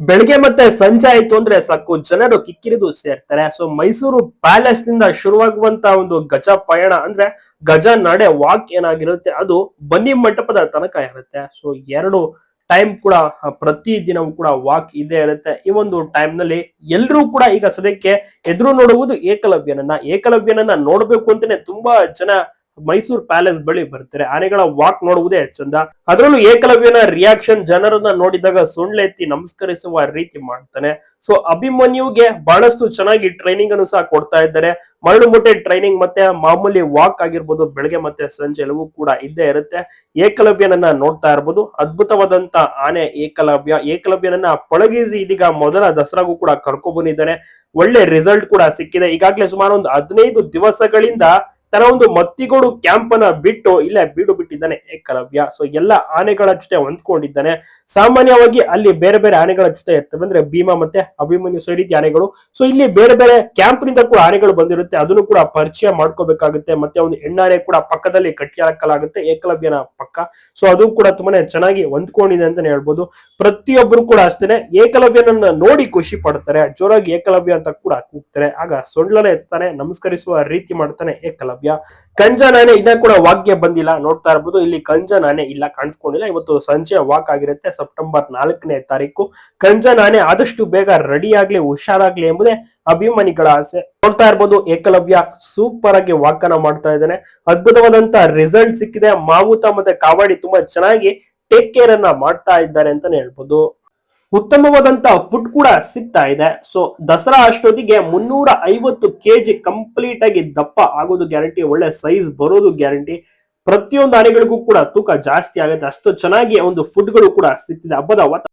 ಬೆಳಿಗ್ಗೆ ಮತ್ತೆ ಸಂಜೆ ಆಯ್ತು ಅಂದ್ರೆ ಸಾಕು, ಜನರು ಕಿಕ್ಕಿರಿದು ಸೇರ್ತಾರೆ. ಸೊ ಮೈಸೂರು ಪ್ಯಾಲೇಸ್ನಿಂದ ಶುರುವಾಗುವಂತ ಒಂದು ಗಜ ಪಯಣ ಅಂದ್ರೆ ಗಜ ನಡೆ ವಾಕ್ ಏನಾಗಿರುತ್ತೆ, ಅದು ಬನ್ನಿ ಮಂಟಪದ ತನಕ ಇರುತ್ತೆ. ಸೊ ಎರಡು ಟೈಮ್ ಕೂಡ ಪ್ರತಿ ದಿನವೂ ಕೂಡ ವಾಕ್ ಇದೇ ಇರುತ್ತೆ. ಈ ಒಂದು ಟೈಮ್ನಲ್ಲಿ ಎಲ್ಲರೂ ಕೂಡ ಈಗ ಸದ್ಯಕ್ಕೆ ಎದುರು ನೋಡುವುದು ಏಕಲವ್ಯನನ್ನ. ಏಕಲವ್ಯನನ್ನ ನೋಡ್ಬೇಕು ಅಂತಾನೆ ತುಂಬಾ ಜನ ಮೈಸೂರು ಪ್ಯಾಲೇಸ್ ಬಳಿ ಬರ್ತಾರೆ. ಆನೆಗಳ ವಾಕ್ ನೋಡುವುದೇ ಚಂದ. ಅದರಲ್ಲೂ ಏಕಲವ್ಯನ ರಿಯಾಕ್ಷನ್ ಜನರನ್ನ ನೋಡಿದಾಗ ಸುಳ್ಳೆತ್ತಿ ನಮಸ್ಕರಿಸುವ ರೀತಿ ಮಾಡ್ತಾನೆ. ಸೊ ಅಭಿಮನ್ಯುಗೆ ಬಹಳಷ್ಟು ಚೆನ್ನಾಗಿ ಟ್ರೈನಿಂಗ್ ಅನ್ನು ಸಹ ಕೊಡ್ತಾ ಇದ್ದಾರೆ. ಮರಳು ಮುಟ್ಟೆ ಟ್ರೈನಿಂಗ್ ಮತ್ತೆ ಮಾಮೂಲಿ ವಾಕ್ ಆಗಿರ್ಬೋದು, ಬೆಳಗ್ಗೆ ಮತ್ತೆ ಸಂಜೆ ಎಲ್ಲವೂ ಕೂಡ ಇದ್ದೇ ಇರುತ್ತೆ. ಏಕಲವ್ಯನನ್ನ ನೋಡ್ತಾ ಇರ್ಬೋದು. ಅದ್ಭುತವಾದಂತ ಆನೆ ಏಕಲವ್ಯ. ಏಕಲವ್ಯನನ್ನ ಪಳಗಿಸಿ ಇದೀಗ ಮೊದಲ ದಸರಾಗೂ ಕೂಡ ಕರ್ಕೊ ಬಂದಿದ್ದಾನೆ. ಒಳ್ಳೆ ರಿಸಲ್ಟ್ ಕೂಡ ಸಿಕ್ಕಿದೆ. ಈಗಾಗಲೇ ಸುಮಾರು ಒಂದು ಹದಿನೈದು ದಿವಸಗಳಿಂದ ತನ್ನ ಒಂದು ಮತ್ತಿಗೋಡು ಕ್ಯಾಂಪ್ ಅನ್ನ ಬಿಟ್ಟು ಇಲ್ಲೇ ಬೀಡು ಬಿಟ್ಟಿದ್ದಾನೆ ಏಕಲವ್ಯ. ಸೊ ಎಲ್ಲ ಆನೆಗಳ ಜೊತೆ ಹೊಂದ್ಕೊಂಡಿದ್ದಾನೆ. ಸಾಮಾನ್ಯವಾಗಿ ಅಲ್ಲಿ ಬೇರೆ ಬೇರೆ ಆನೆಗಳ ಜೊತೆ ಇರ್ತವೆ. ಅಂದ್ರೆ ಭೀಮಾ ಮತ್ತೆ ಅಭಿಮನ್ಯು ಸೊ ರೀತಿ ಆನೆಗಳು. ಸೊ ಇಲ್ಲಿ ಬೇರೆ ಬೇರೆ ಕ್ಯಾಂಪ್ನಿಂದ ಕೂಡ ಆನೆಗಳು ಬಂದಿರುತ್ತೆ. ಅದನ್ನು ಕೂಡ ಪರಿಚಯ ಮಾಡ್ಕೋಬೇಕಾಗುತ್ತೆ. ಮತ್ತೆ ಒಂದು ಹೆಣ್ಣಾನೆ ಕೂಡ ಪಕ್ಕದಲ್ಲಿ ಕಟ್ಟಿ ಹಾಕಲಾಗುತ್ತೆ ಏಕಲವ್ಯನ ಪಕ್ಕ. ಸೊ ಅದು ಕೂಡ ತುಂಬಾನೇ ಚೆನ್ನಾಗಿ ಹೊಂದ್ಕೊಂಡಿದೆ ಅಂತಾನೆ ಹೇಳ್ಬೋದು. ಪ್ರತಿಯೊಬ್ಬರು ಕೂಡ ಅಷ್ಟೇನೆ ಏಕಲವ್ಯನನ್ನ ನೋಡಿ ಖುಷಿ ಪಡ್ತಾರೆ. ಜೋರಾಗಿ ಏಕಲವ್ಯ ಅಂತ ಕೂಡ ಕೂಗ್ತಾರೆ. ಆಗ ಸೊಂಡ್ಲನೆ ಎತ್ತಾನೆ, ನಮಸ್ಕರಿಸುವ ರೀತಿ ಮಾಡ್ತಾನೆ ಏಕಲವ್ಯ. ಕಂಜ ನಾನೆ ಇನ್ನ ಕೂಡ ವಾಕ್ಯ ಬಂದಿಲ್ಲ, ನೋಡ್ತಾ ಇರ್ಬೋದು. ಇಲ್ಲಿ ಕಂಜನಾನೆ ಇಲ್ಲ ಕಾಣಿಸ್ಕೊಂಡಿಲ್ಲ. ಇವತ್ತು ಸಂಜೆ ವಾಕ್ ಆಗಿರುತ್ತೆ, ಸೆಪ್ಟೆಂಬರ್ ನಾಲ್ಕನೇ ತಾರೀಕು. ಕಂಜ ನಾನೆ ಆದಷ್ಟು ಬೇಗ ರೆಡಿ ಆಗ್ಲಿ, ಹುಷಾರಾಗ್ಲಿ ಎಂಬುದೇ ಅಭಿಮಾನಿಗಳ ಆಸೆ. ನೋಡ್ತಾ ಇರ್ಬೋದು, ಏಕಲವ್ಯ ಸೂಪರ್ ಆಗಿ ವಾಕನ ಮಾಡ್ತಾ ಇದ್ದಾನೆ. ಅದ್ಭುತವಾದಂತ ರಿಸಲ್ಟ್ ಸಿಕ್ಕಿದೆ. ಮಾವುತ ಮತ್ತೆ ಕಾವಾಡಿ ತುಂಬಾ ಚೆನ್ನಾಗಿ ಟೇಕ್ ಕೇರ್ ಅನ್ನ ಮಾಡ್ತಾ ಇದ್ದಾರೆ ಅಂತಾನೆ ಹೇಳ್ಬೋದು. ಉತ್ತಮವಾದಂತ ಫುಡ್ ಕೂಡ ಸಿಗ್ತಾ ಇದೆ. ಸೊ ದಸರಾ ಅಷ್ಟೊತ್ತಿಗೆ ಮುನ್ನೂರ ಐವತ್ತು ಕೆಜಿ ಕಂಪ್ಲೀಟ್ ಆಗಿ ದಪ್ಪ ಆಗೋದು ಗ್ಯಾರಂಟಿ ಒಳ್ಳೆ ಸೈಜ್ ಬರೋದು ಗ್ಯಾರಂಟಿ ಪ್ರತಿಯೊಂದು ಆನೆಗಳಿಗೂ ಕೂಡ ತೂಕ ಜಾಸ್ತಿ ಆಗುತ್ತೆ. ಅಷ್ಟು ಚೆನ್ನಾಗಿ ಒಂದು ಫುಡ್ಗಳು ಕೂಡ ಸಿಗ್ತಿದೆ. ಹಬ್ಬದ